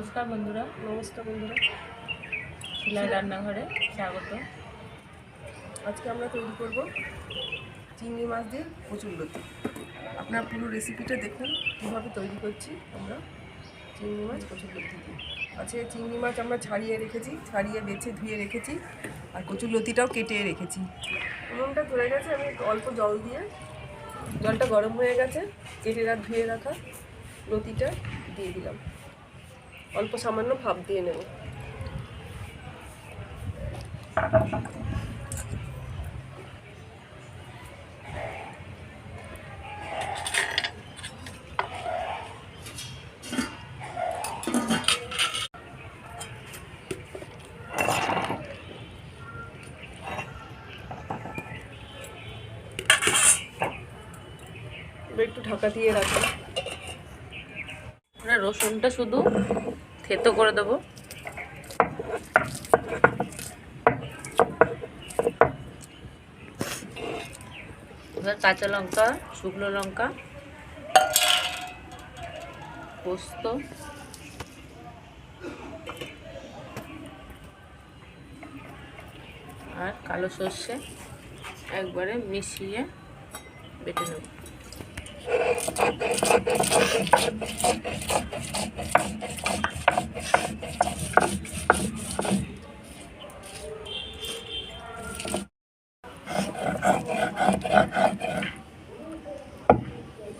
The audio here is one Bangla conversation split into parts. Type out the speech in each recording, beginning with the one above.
নমস্কার বন্ধুরা নমস্কার বন্ধুরা। শিলার রান্নাঘরে স্বাগত। আজকে আমরা তৈরি করব চিংড়ি মাছ দিয়ে কচুর লতি। আপনার পুরো রেসিপিটা দেখুন কীভাবে তৈরি করছি আমরা। চিংড়ি মাছ কচুর লতি দিয়ে। আজকে চিংড়ি মাছ আমরা ছাড়িয়ে রেখেছি ছাড়িয়ে বেছে ধুয়ে রেখেছি আর কচুর লতিটাও কেটে রেখেছি। উনুনটা ধরে গেছে আমি অল্প জল দিয়ে জলটা গরম হয়ে গেছে কেটে ধুয়ে রাখা লতিটা দিয়ে দিলাম। অল্প সামান্য ভাপ দিয়ে নেব এবার একটু ঢাকা দিয়ে রাখি আমরা রসুনটা শুধু থেতো করে দেবো। এবার কাঁচা লঙ্কা, শুকনো লঙ্কা, পোস্ত। আর কালো সর্ষে একবারে মিশিয়ে বেটে নেব।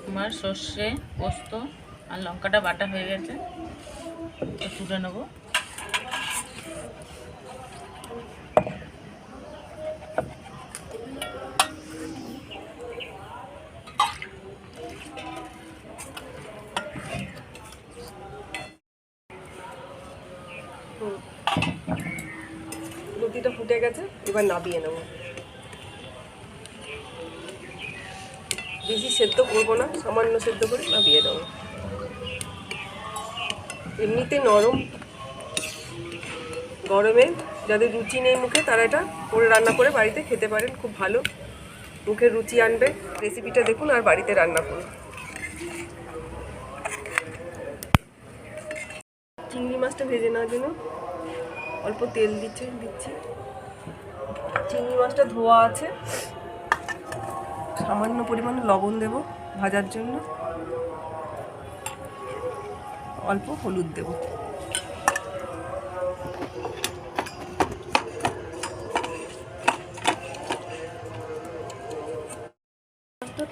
আমার সর্ষে পোস্ত আর লঙ্কাটা বাটা হয়ে গেছে। তুলে নেব। লুচিটা ফুটে গেছে, এবার নাবিয়ে নেব। বেশি সেদ্ধ করব না, সামান্য সেদ্ধ করে নাবিয়ে দেবো এমনিতে নরম। গরমে যাদের রুচি নেই মুখে, তারা এটা করে রান্না করে বাড়িতে খেতে পারেন, খুব ভালো। মুখে রুচি আনবে। রেসিপিটা দেখুন আর বাড়িতে রান্না করুন। চিংড়ি মাছটা ভেজে নেওয়ার জন্য অল্প তেল দিচ্ছে, দিচ্ছি। চিংড়ি মাছটা ধোয়া আছে। সামান্য পরিমাণে লবণ দেব ভাজার জন্য। অল্প হলুদ দেব।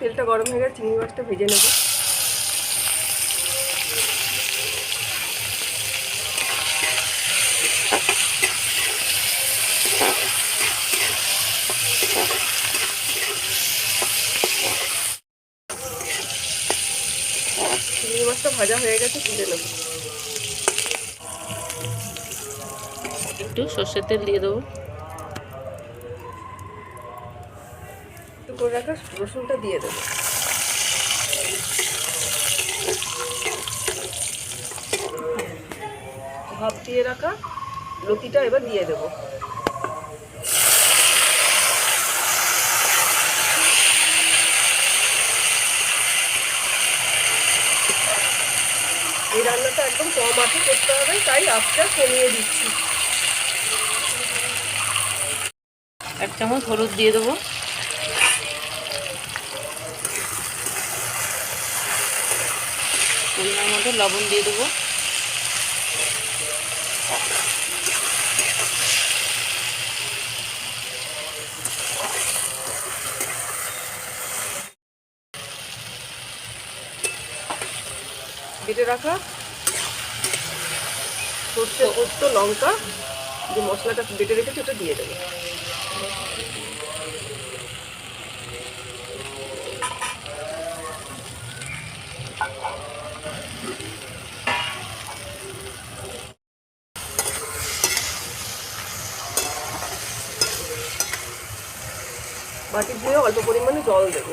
তেলটা গরম হয়ে গেছে চিংড়ি মাছটা ভেজে নেব। চিংড়ি মাছটা ভাজা হয়ে গেছে তুলে নেব। একটু সর্ষের তেল দিয়ে দেবো। একটু করে রাখা রসুনটা দিয়ে দেবো। ভাপ দিয়ে রাখা লতিটা এবার দিয়ে দেবো। রান্নাটা একদম কম আঁচে করতে হবে, তাই আঁচটা কমিয়ে দিচ্ছি। এক চামচ হলুদ দিয়ে দেবো। পরিমাণ মতো লবণ দিয়ে দেবো। বেটে রাখা সর্ষে পোস্ত লঙ্কা, যে মশলাটা বেটে রেখেছি ওটা দিয়ে দেবো। বাটি ধুয়ে অল্প পরিমাণে জল দেবো।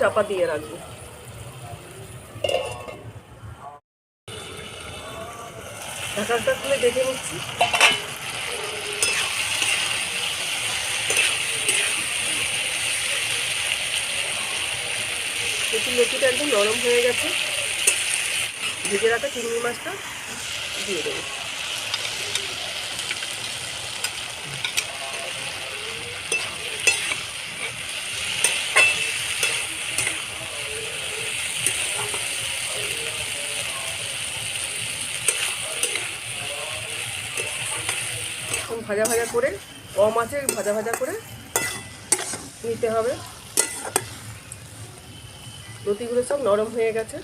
চাপা দিয়ে রাখব। ঢাকাটা খুলে দেখে নিচ্ছি। দেখি একদম নরম হয়ে গেছে। ভেজে রাখা চিংড়ি মাছটা দিয়ে দেবো। ভাজা ভাজা করে কম আছে ভাজা ভাজা করে নিতে হবে। লতিগুলো সব নরম হয়ে গেছে।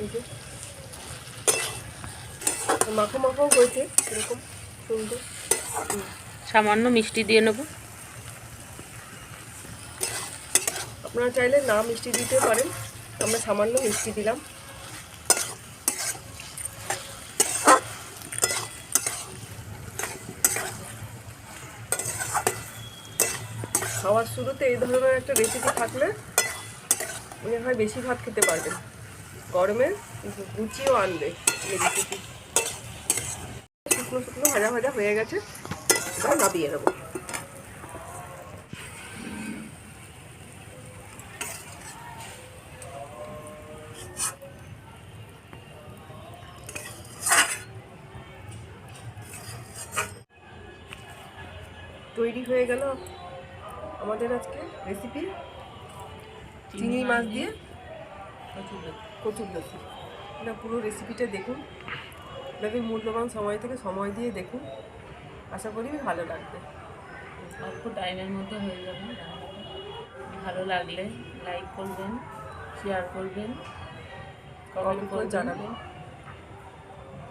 এই যে। মাখো মাখো হয়েছে এরকম সুন্দর। সামান্য মিষ্টি দিয়ে নেব। আপনারা চাইলে না মিষ্টি দিতে পারেন আমরা সামান্য মিষ্টি দিলাম। খাওয়ার শুরুতে এই ধরনের একটা রেসিপি থাকলে মনে হয় বেশি ভাত খেতে পারবেন গরমে গুচিও আনবে রেসিপি শুকনো শুকনো, ভাজা ভাজা হয়ে গেছে। এবার নাবিয়ে নেব। তৈরি হয়ে গেল আমাদের আজকে রেসিপি চিংড়ি মাছ দিয়ে কচুর লতি এটা পুরো রেসিপিটা দেখুন। আপনাদের মূল্যবান সময় থেকে সময় দিয়ে দেখুন। আশা করি ভালো লাগবে। অল্প টাইমের মধ্যে হয়ে যাবে। ভালো লাগলে লাইক করবেন শেয়ার করবেন কমেন্ট করে জানাবেন।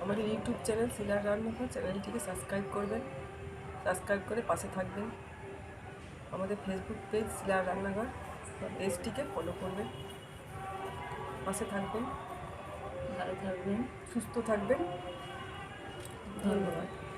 আমাদের ইউটিউব চ্যানেল সিলার রান্নাঘর চ্যানেলটিকে সাবস্ক্রাইব করবেন। সাবস্ক্রাইব করে পাশে থাকবেন। আমাদের ফেসবুক পেজ সিলার রান্নাঘর পেজটিকে ফলো করবেন। পাশে থাকবেন। ভালো থাকবেন। সুস্থ থাকবেন। ধন্যবাদ।